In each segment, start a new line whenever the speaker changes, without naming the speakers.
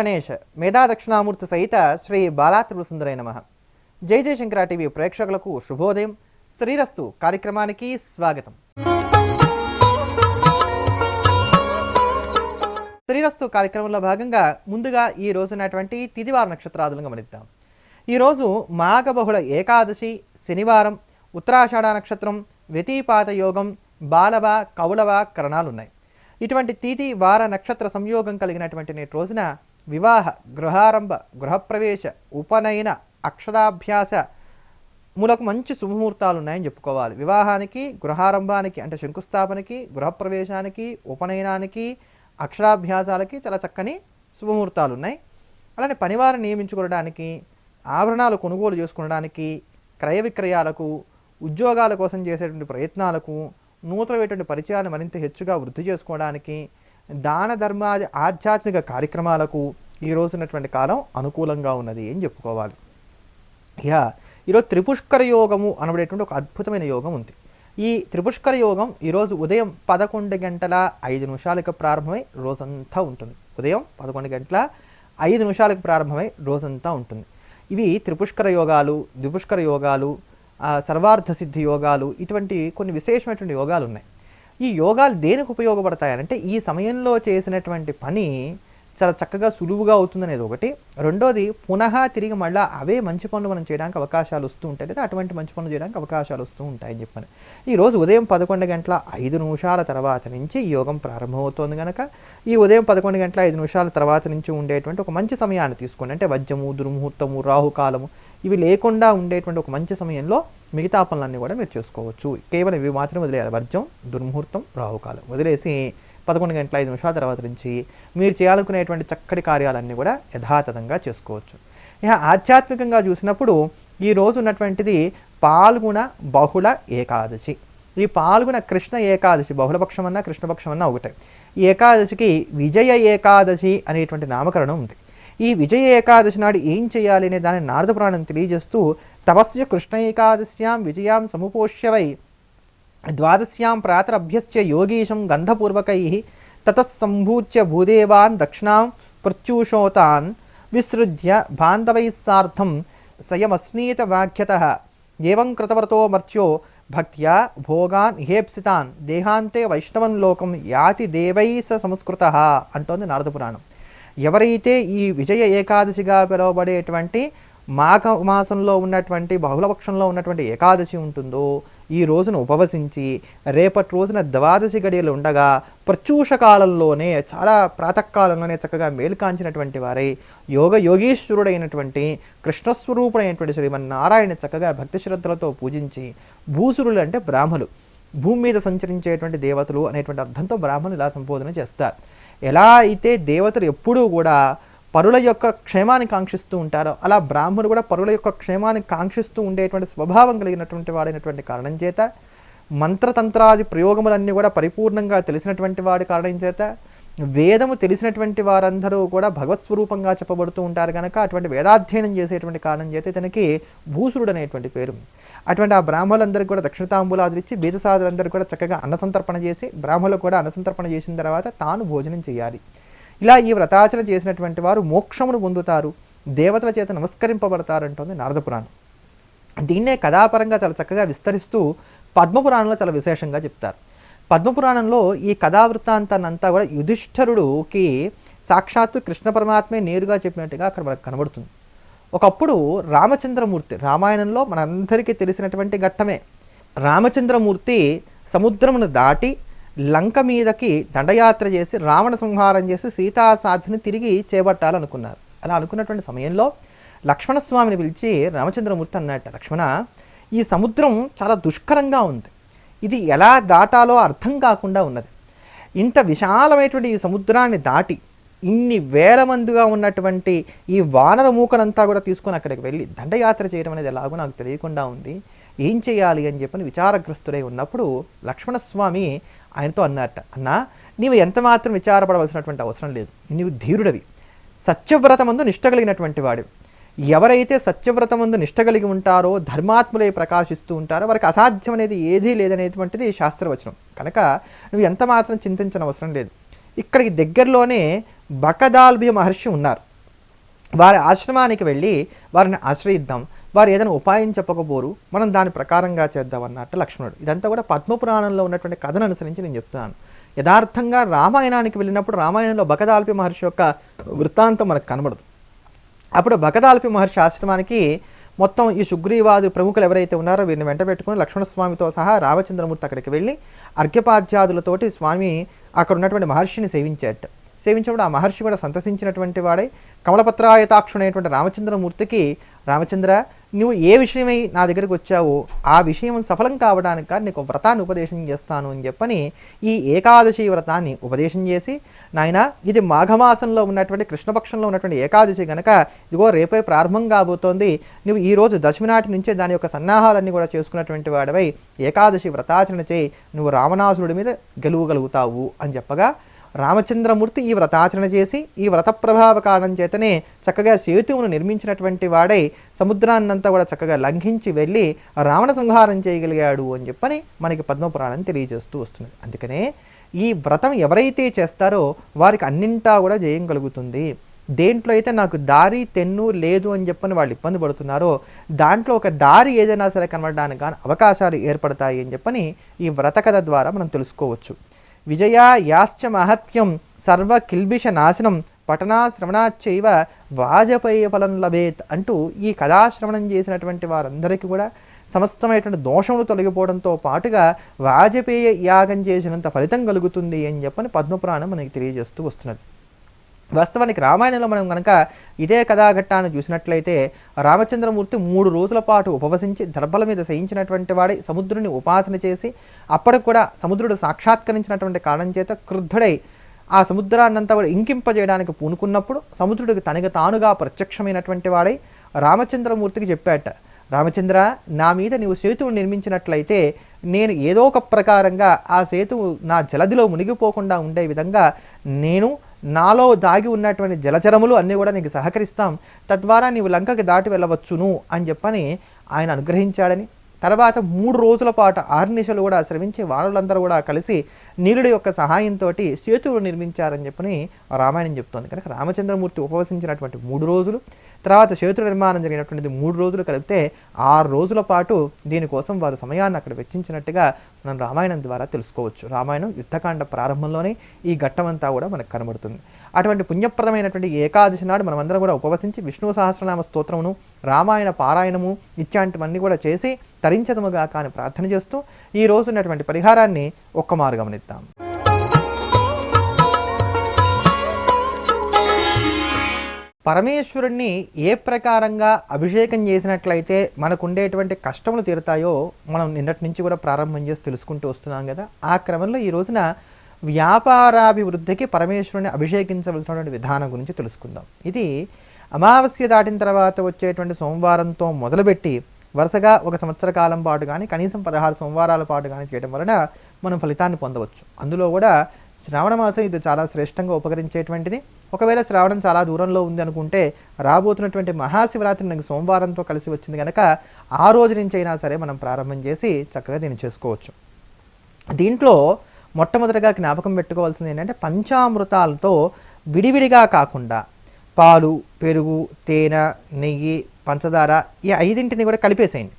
గణేష్ మేధా దక్షిణామూర్తి సహిత శ్రీ బాలాత్రిపుసుందరై నమ. జై జయశంకర టీవీ ప్రేక్షకులకు శుభోదయం. శ్రీరస్తు కార్యక్రమానికి స్వాగతం. శ్రీరస్తు కార్యక్రమంలో భాగంగా ముందుగా ఈ రోజునటువంటి తిదివార నక్షత్రాదులను గమనిద్దాం. ఈరోజు మాఘబహుళ ఏకాదశి శనివారం ఉత్తరాషాఢ నక్షత్రం వ్యతిపాత యోగం బాలవ కౌలవ కరణాలు ఉన్నాయి ఇటువంటి తీతి వార నక్షత్ర సంయోగం కలిగినటువంటి నేటి రోజున వివాహ గృహారంభ గృహప్రవేశ ఉపనయన అక్షరాభ్యాస మూలకు మంచి శుభముహూర్తాలు ఉన్నాయని చెప్పుకోవాలి. వివాహానికి గృహారంభానికి అంటే శంకుస్థాపనకి గృహప్రవేశానికి ఉపనయనానికి అక్షరాభ్యాసాలకి చాలా చక్కని శుభముహూర్తాలు ఉన్నాయి అలానే పనివారిని నియమించుకోవడానికి ఆభరణాలు కొనుగోలు చేసుకోవడానికి క్రయ విక్రయాలకు ఉద్యోగాల కోసం చేసేటువంటి ప్రయత్నాలకు నూతనమైనటువంటి పరిచయాన్ని మరింత హెచ్చుగా వృద్ధి చేసుకోవడానికి దాన ధర్మాది ఆధ్యాత్మిక కార్యక్రమాలకు ఈ రోజున్నటువంటి కాలం అనుకూలంగా ఉన్నది అని చెప్పుకోవాలి. యా ఈరోజు త్రిపుష్కర యోగము అనబడేటువంటి ఒక అద్భుతమైన యోగం ఉంది. ఈ త్రిపుష్కర యోగం ఈరోజు ఉదయం పదకొండు గంటల ఐదు నిమిషాలకు ప్రారంభమై రోజంతా ఉంటుంది. ఉదయం పదకొండు గంటల ఐదు నిమిషాలకు ప్రారంభమై రోజంతా ఉంటుంది. ఇవి త్రిపుష్కర యోగాలు ద్విపుష్కర యోగాలు సర్వార్థ సిద్ధి యోగాలు ఇటువంటి కొన్ని విశేషమైనటువంటి యోగాలు ఉన్నాయి. ఈ యోగాలు దేనికి ఉపయోగపడతాయనంటే ఈ సమయంలో చేసినటువంటి పని చాలా చక్కగా సులువుగా అవుతుందనేది ఒకటి. రెండోది పునః తిరిగి మళ్ళీ అవే మంచి పనులు మనం చేయడానికి అవకాశాలు వస్తూ ఉంటాయి లేదా అటువంటి మంచి పనులు చేయడానికి అవకాశాలు వస్తూ ఉంటాయని చెప్పాను. ఈరోజు ఉదయం పదకొండు గంటల ఐదు నిమిషాల తర్వాత నుంచి ఈ యోగం ప్రారంభమవుతోంది కనుక ఈ ఉదయం పదకొండు గంటల ఐదు నిమిషాల తర్వాత నుంచి ఉండేటువంటి ఒక మంచి సమయాన్ని తీసుకోండి. అంటే వజ్రము దుర్ముహూర్తము రాహుకాలము ఇవి లేకుండా ఉండేటువంటి ఒక మంచి సమయంలో మిగతా పనులన్నీ కూడా మీరు చేసుకోవచ్చు. కేవలం ఇవి మాత్రం వదిలేయాలి. వర్జం దుర్ముహూర్తం రాహుకాలం వదిలేసి పదకొండు గంటల ఐదు నిమిషాల తర్వాత నుంచి మీరు చేయాలనుకునేటువంటి చక్కటి కార్యాలన్నీ కూడా యథాతథంగా చేసుకోవచ్చు. ఇక ఆధ్యాత్మికంగా చూసినప్పుడు ఈ రోజు ఉన్నటువంటిది పాల్గొన బహుళ ఏకాదశి. ఈ పాల్గొన కృష్ణ ఏకాదశి బహుళపక్షం అన్నా కృష్ణపక్షం అన్నా ఒకటే. ఈ ఏకాదశికి విజయ ఏకాదశి అనేటువంటి నామకరణం ఉంది. ఈ విజయ ఏకాదశి నాడు ఏం చేయాలి అనే దాని నారద పురాణం తెలియజేస్తూ తపస్య కృష్ణ ఏకాదశ్యాం విజయాం సముపోష్యవై ద్వాదశ్యాం ప్రాతరభ్యశ్చ యోగీశం గంధపూర్వకై తతస్సంభూత్య భూదేవాన్ దక్షిణాం ప్రత్యూషోతాన్ విసృజ్య బాంధవైస్సార్థం సార్ధం సయమస్నీత వాక్యత ఏవం కృతవర్తో మర్త్యో భక్త్యా భోగాన్ హేప్సితాన్ దేహాంతే వైష్ణవం లోకం యాతి దేవై స సంస్కృత అంటోంది నారద పురాణం. ఎవరైతే ఈ విజయ ఏకాదశిగా పిలువబడేటువంటి మాఘ మాసంలో ఉన్నటువంటి బహుళపక్షంలో ఉన్నటువంటి ఏకాదశి ఉంటుందో ఈ రోజున ఉపవసించి రేపటి రోజున ద్వాదశి గడియలు ఉండగా ప్రత్యూష కాలంలోనే చాలా ప్రాతకాలంలోనే చక్కగా మేలుకాంచినటువంటి వారై యోగ యోగీశ్వరుడైనటువంటి కృష్ణస్వరూపుడైనటువంటి శ్రీమన్నారాయణ చక్కగా భక్తి శ్రద్ధలతో పూజించి భూసురులు అంటే బ్రాహ్మలు భూమి మీద సంచరించేటువంటి దేవతలు అనేటువంటి అర్థంతో బ్రాహ్మణులు ఇలా సంబోధన చేస్తారు. ఎలా అయితే దేవతలు ఎప్పుడూ కూడా పరుల యొక్క క్షేమాన్ని కాంక్షిస్తూ ఉంటారో అలా బ్రాహ్మణుడు కూడా పరుల యొక్క క్షేమాన్ని కాంక్షిస్తూ ఉండేటువంటి స్వభావం కలిగినటువంటి వాడైనటువంటి కారణం చేత మంత్రతంత్రాది ప్రయోగములన్నీ కూడా పరిపూర్ణంగా తెలిసినటువంటి వాడి కారణం చేత వేదము తెలిసినటువంటి వారందరూ కూడా భగవత్ స్వరూపంగా చెప్పబడుతూ ఉంటారు కనుక అటువంటి వేదాధ్యయనం చేసేటువంటి కారణం చేత ఇతనికి భూసురుడు అనేటువంటి పేరు అటువంటి ఆ బ్రాహ్మణులందరికీ కూడా దక్షిణతాంబూలాదులు ఇచ్చి బీదసాదులందరూ కూడా చక్కగా అన్నసంతర్పణ చేసి బ్రాహ్మణులు కూడా అన్నసంతర్పణ చేసిన తర్వాత తాను భోజనం చేయాలి. ఇలా ఈ వ్రతాచరణ చేసినటువంటి వారు మోక్షమును పొందుతారు. దేవతల చేత నమస్కరింపబడతారంటుంది నారద పురాణం. దీన్నే కథాపరంగా చాలా చక్కగా విస్తరిస్తూ పద్మపురాణంలో చాలా విశేషంగా చెప్తారు. పద్మపురాణంలో ఈ కథావృత్తాంతాన్నంతా కూడా యుధిష్ఠరుడుకి సాక్షాత్తు కృష్ణ పరమాత్మే నేరుగా చెప్పినట్టుగా అక్కడ మనకు కనబడుతుంది. ఒకప్పుడు రామచంద్రమూర్తి రామాయణంలో మనందరికీ తెలిసినటువంటి ఘట్టమే. రామచంద్రమూర్తి సముద్రమును దాటి లంక మీదకి దండయాత్ర చేసి రావణ సంహారం చేసి సీతాసాధిని తిరిగి చేపట్టాలనుకున్నారు. అలా అనుకున్నటువంటి సమయంలో లక్ష్మణస్వామిని పిలిచి రామచంద్రమూర్తి అన్నట్ట లక్ష్మణ ఈ సముద్రం చాలా దుష్కరంగా ఉంది. ఇది ఎలా దాటాలో అర్థం కాకుండా ఉన్నది. ఇంత విశాలమైనటువంటి ఈ సముద్రాన్ని దాటి ఇన్ని వేల మందిగా ఉన్నటువంటి ఈ వానర మూకనంతా కూడా తీసుకొని అక్కడికి వెళ్ళి దండయాత్ర చేయడం అనేది ఎలాగో నాకు తెలియకుండా ఉంది. ఏం చేయాలి అని చెప్పని విచారగ్రస్తుడై ఉన్నప్పుడు లక్ష్మణస్వామి ఆయనతో అన్నట్ట అన్నా నీవు ఎంత మాత్రం విచారపడవలసినటువంటి అవసరం లేదు. నీవు ధీరుడవి. సత్యవ్రతమందు నిష్ట కలిగినటువంటి వాడు ఎవరైతే సత్యవ్రతమందు నిష్ట కలిగి ఉంటారో ధర్మాత్ములై ప్రకాశిస్తూ ఉంటారో వారికి అసాధ్యం అనేది ఏదీ లేదనేటువంటిది శాస్త్రవచనం. కనుక నువ్వు ఎంత మాత్రం చింతించిన అవసరం లేదు. ఇక్కడికి దగ్గరలోనే బకదాల్భ్య మహర్షి ఉన్నారు. వారి ఆశ్రమానికి వెళ్ళి వారిని ఆశ్రయిద్దాం. వారు ఏదైనా ఉపాయం చెప్పకపోరు. మనం దాని ప్రకారంగా చేద్దాం అన్నట్టు లక్ష్మణుడు. ఇదంతా కూడా పద్మపురాణంలో ఉన్నటువంటి కథను అనుసరించి నేను చెప్తున్నాను. యథార్థంగా రామాయణానికి వెళ్ళినప్పుడు రామాయణంలో బకదాల్పి మహర్షి యొక్క వృత్తాంతం మనకు కనబడదు. అప్పుడు బకదాల్పి మహర్షి ఆశ్రమానికి మొత్తం ఈ సుగ్రీవాది ప్రముఖులు ఎవరైతే ఉన్నారో వీరిని వెంట పెట్టుకుని లక్ష్మణస్వామితో సహా రామచంద్రమూర్తి అక్కడికి వెళ్ళి అర్ఘ్యపాధ్యాదులతోటి స్వామి అక్కడ ఉన్నటువంటి మహర్షిని సేవించాట. సేవించినప్పుడు ఆ మహర్షి కూడా సంతసించినటువంటి వాడై. కమలపత్రాయతాక్షుడైనటువంటి రామచంద్రమూర్తికి రామచంద్ర నువ్వు ఏ విషయమై నా దగ్గరికి వచ్చావో ఆ విషయం సఫలం కావడానికి కానీ నీకు వ్రతాన్ని ఉపదేశం చేస్తాను అని చెప్పని ఈ ఏకాదశి వ్రతాన్ని ఉపదేశం చేసి నాయన ఇది మాఘమాసంలో ఉన్నటువంటి కృష్ణపక్షంలో ఉన్నటువంటి ఏకాదశి గనక ఇదిగో రేపే ప్రారంభం కాబోతోంది. నువ్వు ఈ రోజు దశమి నాటి నుంచే దాని యొక్క సన్నాహాలన్నీ కూడా చేసుకున్నటువంటి వాడివై ఏకాదశి వ్రతాచరణ చేయి. నువ్వు రావణాసురుడి మీద గెలువగలుగుతావు అని చెప్పగా రామచంద్రమూర్తి ఈ వ్రతాచరణ చేసి ఈ వ్రత ప్రభావ కారణం చేతనే చక్కగా సేతువును నిర్మించినటువంటి వాడై సముద్రాన్నంతా కూడా చక్కగా లంఘించి వెళ్ళి రావణ సంహారం చేయగలిగాడు అని చెప్పని మనకి పద్మపురాణం తెలియజేస్తూ వస్తుంది. అందుకనే ఈ వ్రతం ఎవరైతే చేస్తారో వారికి అన్నింటా కూడా జయం కలుగుతుంది. దేంట్లో అయితే నాకు దారి తెన్ను లేదు అని చెప్పని వాళ్ళు ఇబ్బంది పడుతున్నారో దాంట్లో ఒక దారి ఏదైనా సరే కనబడడానికి కానీ అవకాశాలు ఏర్పడతాయి అని చెప్పని ఈ వ్రత కథ ద్వారా మనం తెలుసుకోవచ్చు. విజయా యాశ్చ మహత్యం సర్వ కిల్బిష నాశనం పఠనాశ్రవణాచైవ వాజపేయ ఫలం లభేత్ అంటూ ఈ కథాశ్రవణం చేసినటువంటి వారందరికీ కూడా సమస్తమైనటువంటి దోషములు తొలగిపోవడంతో పాటుగా వాజపేయ యాగం చేసినంత ఫలితం కలుగుతుంది అని చెప్పని పద్మపురాణం మనకి తెలియజేస్తూ వస్తున్నది. వాస్తవానికి రామాయణంలో మనం కనుక ఇదే కథాఘట్టాన్ని చూసినట్లయితే రామచంద్రమూర్తి మూడు రోజుల పాటు ఉపవసించి దర్భల మీద సహించినటువంటి వాడి సముద్రుని ఉపాసన చేసి అప్పటికి కూడా సముద్రుడు సాక్షాత్కరించినటువంటి కారణం చేత క్రుద్ధుడై ఆ సముద్రాన్నంతా కూడా ఇంకింపజేయడానికి పూనుకున్నప్పుడు సముద్రుడికి తనకి తానుగా ప్రత్యక్షమైనటువంటి వాడై రామచంద్రమూర్తికి చెప్పాట రామచంద్ర నా మీద నీవు సేతువు నిర్మించినట్లయితే నేను ఏదో ఒక ప్రకారంగా ఆ సేతువు నా జలదిలో మునిగిపోకుండా ఉండే విధంగా నేను నాలో దాగి ఉన్నటువంటి జలచరములు అన్నీ కూడా నీకు సహకరిస్తాం. తద్వారా నీవు లంకకి దాటి వెళ్ళవచ్చును అని చెప్పని ఆయన అనుగ్రహించాడని. తర్వాత మూడు రోజుల పాటు ఆర్నిశలు కూడా శ్రమించి వానరులందరూ కూడా కలిసి నీలుడి యొక్క సహాయంతో సేతువులు నిర్మించారని చెప్పని రామాయణం చెప్తోంది. కనుక రామచంద్రమూర్తి ఉపవసించినటువంటి మూడు రోజులు తర్వాత సేతు నిర్మాణం జరిగినటువంటిది మూడు రోజులు కలిపితే ఆరు రోజుల పాటు దీనికోసం వారు సమయాన్ని అక్కడ వెచ్చించినట్టుగా మనం రామాయణం ద్వారా తెలుసుకోవచ్చు. రామాయణం యుద్ధకాండ ప్రారంభంలోనే ఈ ఘట్టమంతా కూడా మనకు కనబడుతుంది. అటువంటి పుణ్యప్రదమైనటువంటి ఏకాదశి నాడు మనమందరం కూడా ఉపవసించి విష్ణు సహస్రనామ స్తోత్రమును రామాయణ పారాయణము ఇట్లాంటివన్నీ కూడా చేసి తరించదముగా కానీ ప్రార్థన చేస్తూ ఈ రోజు ఉన్నటువంటి పరిహారాన్ని ఒక్కమారు గమనిద్దాం పరమేశ్వరుణ్ణి ఏ ప్రకారంగా అభిషేకం చేసినట్లయితే మనకు ఉండేటువంటి కష్టములు తీరుతాయో మనం నిన్నటి నుంచి కూడా ప్రారంభం చేసి తెలుసుకుంటూ వస్తున్నాం కదా. ఆ క్రమంలో ఈ రోజున వ్యాపారాభివృద్ధికి పరమేశ్వరుని అభిషేకించవలసినటువంటి విధానం గురించి తెలుసుకుందాం. ఇది అమావాస్య దాటిన తర్వాత వచ్చేటువంటి సోమవారంతో మొదలుపెట్టి వరుసగా ఒక సంవత్సర కాలం పాటు కానీ కనీసం పదహారు సోమవారాల పాటు కానీ చేయడం వలన మనం ఫలితాన్ని పొందవచ్చు. అందులో కూడా శ్రావణ మాసం ఇది చాలా శ్రేష్టంగా ఉపకరించేటువంటిది. ఒకవేళ శ్రావణం చాలా దూరంలో ఉంది అనుకుంటే రాబోతున్నటువంటి మహాశివరాత్రి మనకి సోమవారంతో కలిసి వచ్చింది కనుక ఆ రోజు నుంచి అయినా సరే మనం ప్రారంభం చేసి చక్కగా దీన్ని చేసుకోవచ్చు. దీంట్లో మొట్టమొదటిగా జ్ఞాపకం పెట్టుకోవాల్సింది ఏంటంటే పంచామృతాలతో విడివిడిగా కాకుండా పాలు పెరుగు తేనె నెయ్యి పంచదార ఈ ఐదింటిని కూడా కలిపేసేయండి.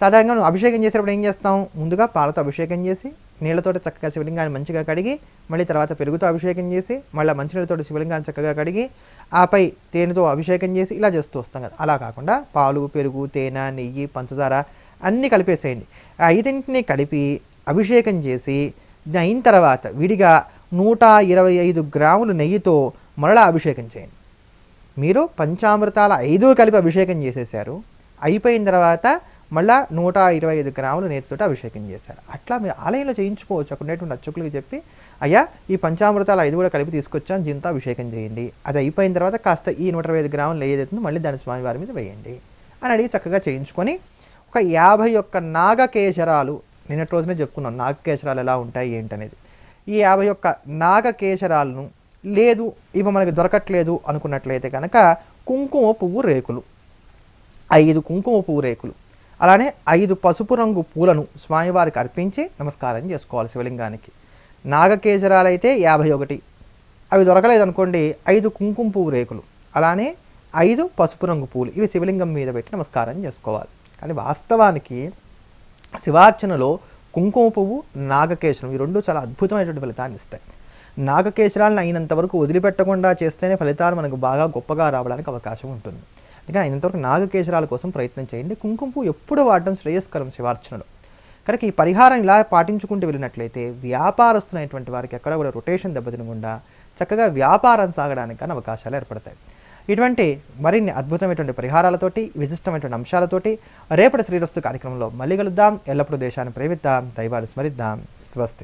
సాధారణంగా అభిషేకం చేసేటప్పుడు ఏం చేస్తాం ముందుగా పాలతో అభిషేకం చేసి నీళ్ళతో చక్కగా శివలింగాన్ని మంచిగా కడిగి మళ్ళీ తర్వాత పెరుగుతో అభిషేకం చేసి మళ్ళీ మంచినీళ్ళతో శివలింగాన్ని చక్కగా కడిగి ఆపై తేనెతో అభిషేకం చేసి ఇలా చేస్తూ వస్తాం కదా. అలా కాకుండా పాలు పెరుగు తేనె నెయ్యి పంచదార అన్నీ కలిపేసేయండి. ఐదింటిని కలిపి అభిషేకం చేసి అయిన తర్వాత విడిగా నూట ఇరవై ఐదు గ్రాములు నెయ్యితో మరలా అభిషేకం చేయండి. మీరు పంచామృతాల ఐదు కలిపి అభిషేకం చేసేసారు. అయిపోయిన తర్వాత మళ్ళా నూట ఇరవై ఐదు గ్రాములు నేతితోటి అభిషేకం చేశారు. అట్లా మీరు ఆలయంలో చేయించుకోవచ్చు. అక్కడ ఉండేటువంటి అర్చకులకి చెప్పి అయ్యా ఈ పంచామృతాలు ఐదు కూడా కలిపి తీసుకొచ్చాను దీంతో అభిషేకం చేయండి. అది అయిపోయిన తర్వాత కాస్త ఈ నూట ఇరవై ఐదు గ్రాములు ఏదైతుందో మళ్ళీ దాని స్వామివారి మీద వేయండి. అని అడిగి చక్కగా చేయించుకొని ఒక యాభై ఒక్క నాగకేశరాలు నిన్నటి రోజునే చెప్పుకున్నాం నాగకేశరాలు ఎలా ఉంటాయి ఏంటనేది. ఈ యాభై ఒక్క నాగకేశరాలను లేదు ఇవి మనకి దొరకట్లేదు అనుకున్నట్లయితే కనుక కుంకుమ పువ్వు రేకులు. ఐదు కుంకుమ పువ్వు రేకులు. అలానే ఐదు పసుపు రంగు పూలను స్వామివారికి అర్పించి నమస్కారం చేసుకోవాలి శివలింగానికి. నాగకేశరాలు అయితే యాభై ఒకటి అవి దొరకలేదు అనుకోండి ఐదు కుంకుమ పువ్వు రేకులు. అలానే ఐదు పసుపు రంగు పూలు. ఇవి శివలింగం మీద పెట్టి నమస్కారం చేసుకోవాలి. కానీ వాస్తవానికి శివార్చనలో కుంకుమ పువ్వు నాగకేశరం ఈ రెండు చాలా అద్భుతమైనటువంటి ఫలితాన్ని ఇస్తాయి. నాగకేశరాలను అయినంత వరకు వదిలిపెట్టకుండా చేస్తేనే ఫలితాలు మనకు బాగా గొప్పగా రావడానికి అవకాశం ఉంటుంది. అందుకని అయినంతవరకు నాగకేశరాల కోసం ప్రయత్నం చేయండి. కుంకుమ పువ్వు ఎప్పుడు వాడడం శ్రేయస్కరం శివార్చనలో. కనుక ఈ పరిహారం ఇలా పాటించుకుంటూ వెళ్ళినట్లయితే వ్యాపారస్తున్నటువంటి వారికి ఎక్కడ కూడా రొటేషన్ దెబ్బతినకుండా చక్కగా వ్యాపారం సాగడానికి కానీ అవకాశాలు ఏర్పడతాయి. ఇటువంటి మరిన్ని అద్భుతమైనటువంటి పరిహారాలతోటి విశిష్టమైనటువంటి అంశాలతోటి రేపటి శ్రీరస్తు కార్యక్రమంలో మళ్ళీ కలుద్దాం. ఎల్లప్పుడూ దేశాన్ని ప్రేమిద్దాం. దైవాలు స్మరిద్దాం. స్వస్తి.